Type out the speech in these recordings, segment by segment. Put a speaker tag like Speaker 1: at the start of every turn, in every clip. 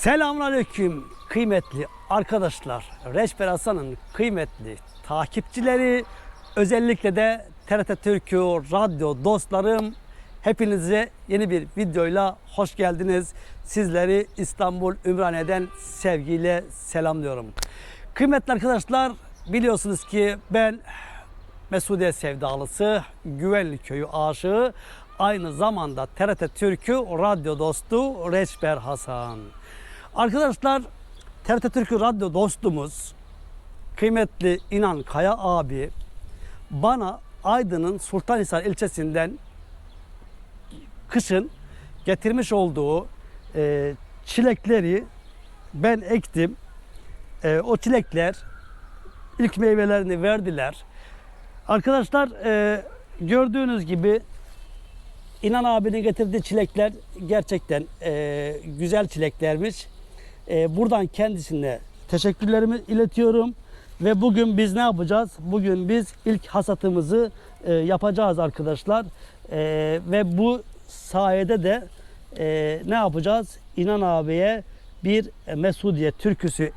Speaker 1: Selamünaleyküm kıymetli arkadaşlar. Reçber Hasan'ın kıymetli takipçileri, özellikle de TRT Türkü radyo dostlarım. Hepinize yeni bir videoyla hoş geldiniz. Sizleri İstanbul Ümraniye'den sevgiyle selamlıyorum. Kıymetli arkadaşlar biliyorsunuz ki ben Mesudiye sevdalısı, Güvenli Köyü aşığı, aynı zamanda TRT Türkü radyo dostu Reçber Hasan. Arkadaşlar TRT Türkü radyo dostumuz, kıymetli İnan Kaya abi bana Aydın'ın Sultanhisar ilçesinden kışın getirmiş olduğu e, çilekleri ben ektim. E, o çilekler ilk meyvelerini verdiler. Arkadaşlar e, gördüğünüz gibi İnan abinin getirdiği çilekler gerçekten e, güzel çileklermiş. E, buradan kendisine teşekkürlerimi iletiyorum. Ve bugün biz ne yapacağız? Bugün biz ilk hasatımızı e, yapacağız arkadaşlar. E, ve bu sayede de e, ne yapacağız? İnan abiye bir Mesudiye türküsü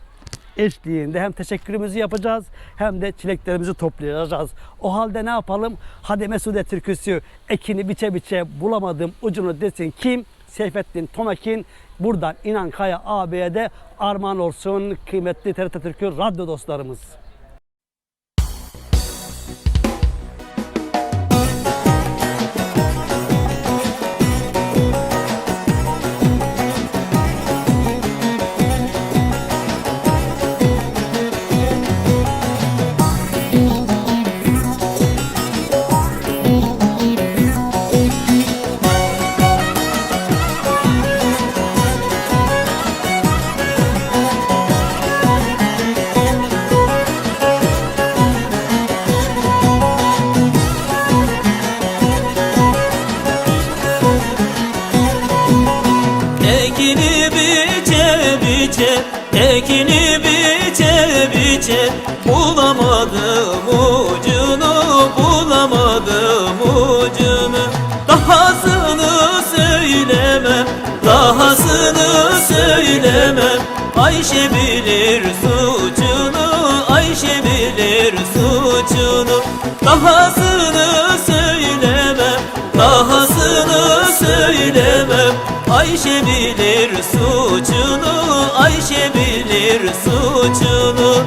Speaker 1: eşliğinde hem teşekkürümüzü yapacağız hem de çileklerimizi toplayacağız. O halde ne yapalım? Hadi Mesude türküsü ekini biçe biçe bulamadım ucunu desin kim? Seyfettin Tomakin buradan İnan Kaya abiye de armağan olsun kıymetli TRT Türkü radyo dostlarımız.
Speaker 2: Ekini biçe biçe, ekini biçe biçe. Bulamadım ucunu, bulamadım ucunu. Dahasını söylemem, dahasını söylemem Ayşe bilir suçunu, Ayşe bilir suçunu. Dahasını söylemem, Ayşe bilir suçunu, Ayşe bilir suçunu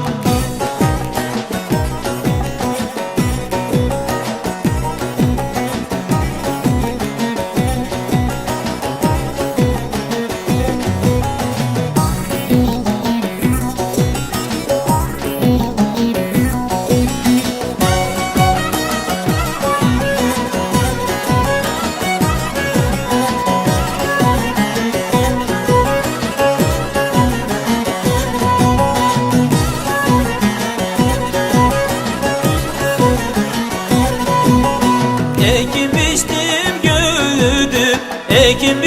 Speaker 2: making me